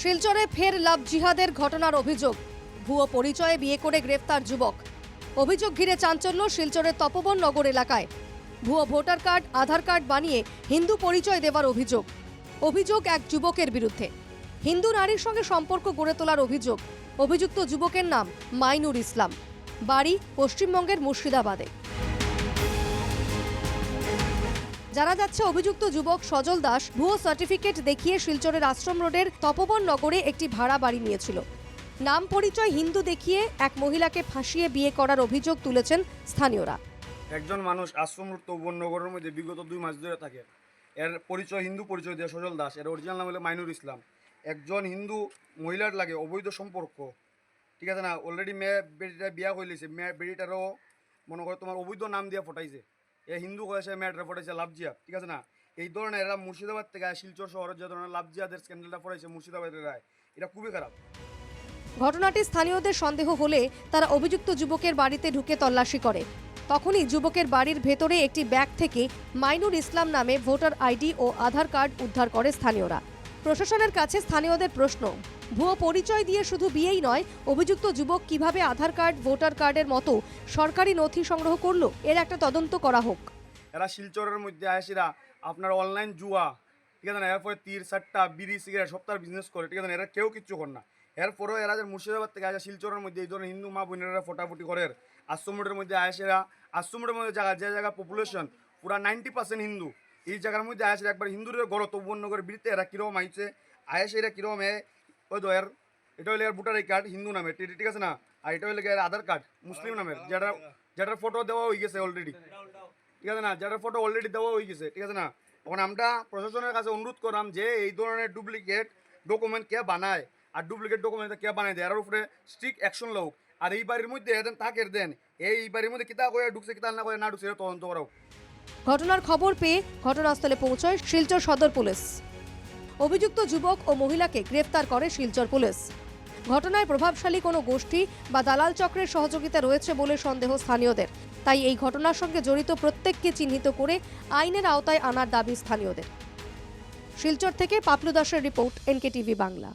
শিলচরে ফের লাভ জিহাদের ঘটনার অভিযোগ। ভুয়ো পরিচয়ে বিয়ে করে গ্রেফতার যুবক। অভিযোগ ঘিরে চাঞ্চল্য শিলচরের তপবন নগর এলাকায়। ভুয়ো ভোটার কার্ড, আধার কার্ড বানিয়ে হিন্দু পরিচয় দেওয়ার অভিযোগ। অভিযোগ এক যুবকের বিরুদ্ধে। হিন্দু নারীর সঙ্গে সম্পর্ক গড়ে তোলার অভিযোগ। অভিযুক্ত যুবকের নাম মাইনুর ইসলাম। বাড়ি পশ্চিমবঙ্গের মুর্শিদাবাদে। জানা যাচ্ছে, অভিযুক্ত যুবক সজল দাস ভুয়ো সার্টিফিকেট দেখিয়ে শিলচরের আশ্রম রোডের তপবন নগরে একটি ভাড়া বাড়ি নিয়েছিল। নাম পরিচয় হিন্দু দেখিয়ে এক মহিলাকে ফাঁসিয়ে বিয়ে করার অভিযোগ তুলেছেন স্থানীয়রা। একজন মানুষ আশ্রম রোড তপবন নগরের মধ্যে বিগত দুই মাস ধরে থাকে। এর পরিচয়, হিন্দু পরিচয় দিয়ে সজল দাস, এর অরিজিনাল নাম হলো মাইনুর ইসলাম। একজন হিন্দু মহিলার লাগে অবৈধ সম্পর্ক। ঠিক আছে না? অলরেডি মেয়ে বেটিটা বিয়া করে লিছে মেয়ে বেটিটারও মনে করে তোমার অবৈধ নাম দিয়ে ফটাইছে। এ হিন্দু হয়েছে মেয়েটা ফটাইছে লাভজিয়া, ঠিক আছে না? এই ধরনের এরা মুর্শিদাবাদ থেকে শিলচর শহরের যে ধরনের লাভজিয়াদের স্ক্যান্ডেলটা ফটাইছে মুর্শিদাবাদের রায়, এটা খুবই খারাপ। ঘটনাটি স্থানীয়দের সন্দেহ হলে তারা অভিযুক্ত যুবকের বাড়িতে ঢুকে তল্লাশি করে। তখনই যুবকের বাড়ির ভেতরে একটি ব্যাগ থেকে মাইনুর ইসলাম নামে ভোটার আইডি ও আধার কার্ড উদ্ধার করে স্থানীয়রা। প্রশাসনের কাছে স্থানীয়দের প্রশ্ন ভুয়ো পরিচয় দিয়ে শুধু বিয়েই নয়, অভিযুক্ত যুবক কীভাবে আধার কার্ড, ভোটার কার্ডের মতো সরকারি নথি সংগ্রহ করল, এর একটা তদন্ত করা হোক। এরা শিলচরের মধ্যে আয়সিরা আপনার অনলাইন জুয়া, ঠিক আছে না? এরপরে তীর, সাট্টা, বিড়ি, সিগারেট, সব তার বিজনেস করে, ঠিক আছে না? এরা কেউ কিচ্ছু করে না। এরপরেও এরা যে মুর্শিদাবাদ থেকে আসে, শিলচরের মধ্যে, এই ধরনের হিন্দু মা বোনেরা ফোটাফুটি করে। আশ্রমোটের মধ্যে আয়সেরা আশ্রমোটের মধ্যে জায়গা, যে জায়গা পপুলেশন পুরা নাইনটি পার্সেন্ট হিন্দু। এই জায়গার মধ্যে আয়সেরা একবার হিন্দুদের গড় তবুবনগরের বিরুদ্ধে এরা কীরকম আইছে আয়সে এরা কীরকম ওই তো এটা এর ভোটার এই কার্ড, হিন্দু নামের ঠিক আছে না? আর এটা হলে এর আধার কার্ড, মুসলিম নামের যেটা যেটার ফটো দেওয়া হয়ে গেছে অলরেডি ঠিক আছে না? যেটার ফটো অলরেডি দেওয়া হয়ে গেছে, ঠিক আছে না? তখন আমরা প্রশাসনের কাছে অনুরোধ করলাম যে এই ধরনের ডুপ্লিকেট ডকুমেন্ট কে বানায়, আর ডুপ্লিকেট ডকুমেন্ট কে বানায় দেয় আর উপরে স্ট্রিক্ট অ্যাকশন লোক আর এই বাড়ির মধ্যে এদেন তাকে দেন, এই বাড়ির মধ্যে কিতা করে ঢুকছে, কিতা না করে না ঢুকছে তদন্ত করা হোক। ঘটনার খবর পেয়ে ঘটনাস্থলে পৌঁছয় শিলচর সদর পুলিশ। অভিযুক্ত যুবক ও মহিলাকে গ্রেফতার করে শিলচর পুলিশ। ঘটনায় প্রভাবশালী কোনো গোষ্ঠী বা দালাল চক্রের সহযোগিতা রয়েছে বলে সন্দেহ স্থানীয়দের। তাই এই ঘটনার সঙ্গে জড়িত প্রত্যেককে চিহ্নিত করে আইনের আওতায় আনার দাবি স্থানীয়দের। শিলচর থেকে পাপলু দাসের রিপোর্ট এনকে টিভি বাংলা।